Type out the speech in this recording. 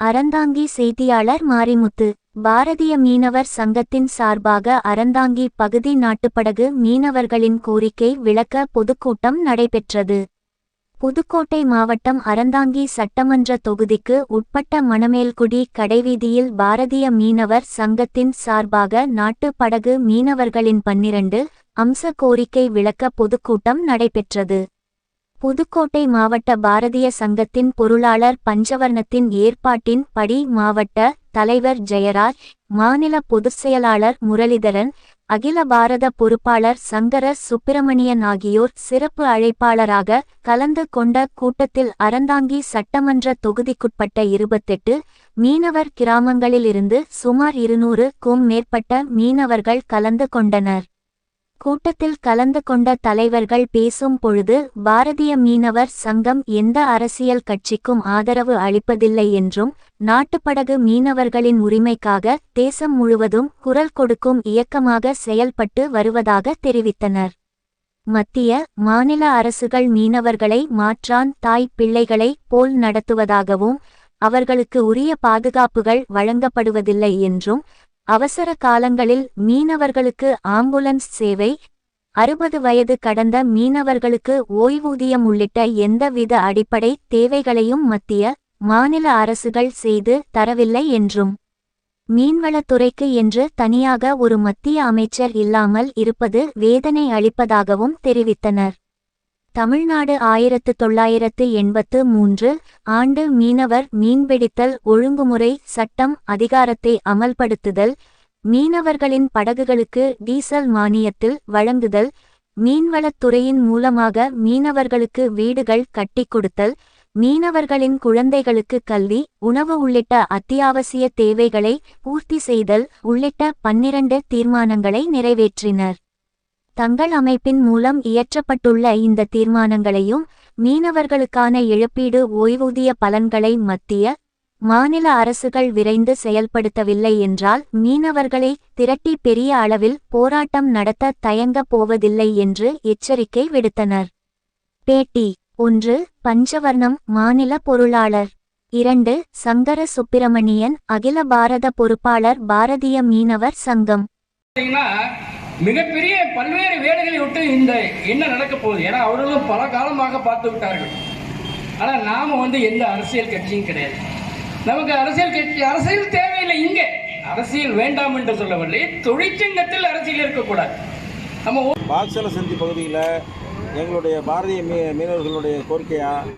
அறந்தாங்கி செய்தியாளர் மாரிமுத்து பாரதிய மீனவர் சங்கத்தின் சார்பாக அறந்தாங்கி பகுதி நாட்டுப்படகு மீனவர்களின் கோரிக்கை விளக்க பொதுக்கூட்டம் நடைபெற்றது. புதுக்கோட்டை மாவட்டம் அறந்தாங்கி சட்டமன்ற தொகுதிக்கு உட்பட்ட மணமேல்குடி கடைவீதியில் பாரதிய மீனவர் சங்கத்தின் சார்பாக நாட்டுப் படகு மீனவர்களின் பன்னிரண்டு அம்ச கோரிக்கை விளக்க பொதுக்கூட்டம் நடைபெற்றது. புதுக்கோட்டை மாவட்ட பாரதிய சங்கத்தின் பொருளாளர் பஞ்சவர்ணத்தின் ஏற்பாட்டின் படி மாவட்ட தலைவர் ஜெயராஜ் மாநில பொதுச் செயலாளர் முரளிதரன் அகில பாரத பொறுப்பாளர் சங்கர சுப்பிரமணியன் ஆகியோர் சிறப்பு அழைப்பாளராக கலந்து கொண்ட கூட்டத்தில் அறந்தாங்கி சட்டமன்ற தொகுதிக்குட்பட்ட இருபத்தெட்டு மீனவர் கிராமங்களிலிருந்து சுமார் இருநூறுக்கும் மேற்பட்ட மீனவர்கள் கலந்து கொண்டனர். கூட்டத்தில் கலந்து கொண்ட தலைவர்கள் பேசும் பொழுது பாரதிய மீனவர் சங்கம் எந்த அரசியல் கட்சிக்கும் ஆதரவு அளிப்பதில்லை என்றும் நாட்டுப்படகு மீனவர்களின் உரிமைக்காக தேசம் முழுவதும் குரல் கொடுக்கும் இயக்கமாக செயல்பட்டு வருவதாக தெரிவித்தனர். மத்திய மாநில அரசுகள் மீனவர்களை மாற்றான் தாய் பிள்ளைகளை போல் நடத்துவதாகவும் அவர்களுக்கு உரிய பாதுகாப்புகள் வழங்கப்படுவதில்லை என்றும் அவசர காலங்களில் மீனவர்களுக்கு ஆம்புலன்ஸ் சேவை அறுபது வயது கடந்த மீனவர்களுக்கு ஓய்வூதியம் உள்ளிட்ட எந்தவித அடிப்படை தேவைகளையும் மத்திய மாநில அரசுகள் செய்து தரவில்லை என்றும் மீன்வளத்துறைக்கு என்று தனியாக ஒரு மத்திய அமைச்சர் இல்லாமல் இருப்பது வேதனை அளிப்பதாகவும் தெரிவித்தனர். தமிழ்நாடு ஆயிரத்து தொள்ளாயிரத்து எண்பத்து மூன்று ஆண்டு மீனவர் மீன்பிடித்தல் ஒழுங்குமுறை சட்டம் அதிகாரத்தை அமல்படுத்துதல் மீனவர்களின் படகுகளுக்கு டீசல் மானியத்தில் வழங்குதல் மீன்வளத்துறையின் மூலமாக மீனவர்களுக்கு வீடுகள் கட்டிக் கொடுத்தல் மீனவர்களின் குழந்தைகளுக்கு கல்வி உணவு உள்ளிட்ட அத்தியாவசிய தேவைகளை பூர்த்தி செய்தல் உள்ளிட்ட பன்னிரண்டு தீர்மானங்களை நிறைவேற்றினர். தங்கள் அமைப்பின் மூலம் இயற்றப்பட்டுள்ள இந்த தீர்மானங்களையும் மீனவர்களுக்கான இழப்பீடு ஓய்வூதிய பலன்களை மத்திய மாநில அரசுகள் விரைந்து செயல்படுத்தவில்லை என்றால் மீனவர்களை திரட்டி பெரிய அளவில் போராட்டம் நடத்த தயங்கப் போவதில்லை என்று எச்சரிக்கை விடுத்தனர். பேட்டி ஒன்று பஞ்சவர்ணம் மாநில பொருளாளர். இரண்டு சங்கர சுப்பிரமணியன் அகில பாரத பொறுப்பாளர் பாரதிய மீனவர் சங்கம். மிகப்பெரிய பல்வேறு வேலைகளை விட்டு இந்த என்ன நடக்க போகுது? ஏன்னா அவர்களும் பல காலமாக பார்த்து விட்டார்கள். ஆனால் நாம் வந்து எந்த அரசியல் கட்சியும் கிடையாது. நமக்கு அரசியல் கட்சி அரசியல் தேவையில்லை இங்கே. அரசியல் வேண்டாம் என்று சொல்லவில்லை. தொழிற்சங்கத்தில் அரசியல் இருக்கக்கூடாது. நம்ம பாக்சல சந்தி பகுதியில் எங்களுடைய பாரதிய மீ மீனவர்களுடைய கோரிக்கையாக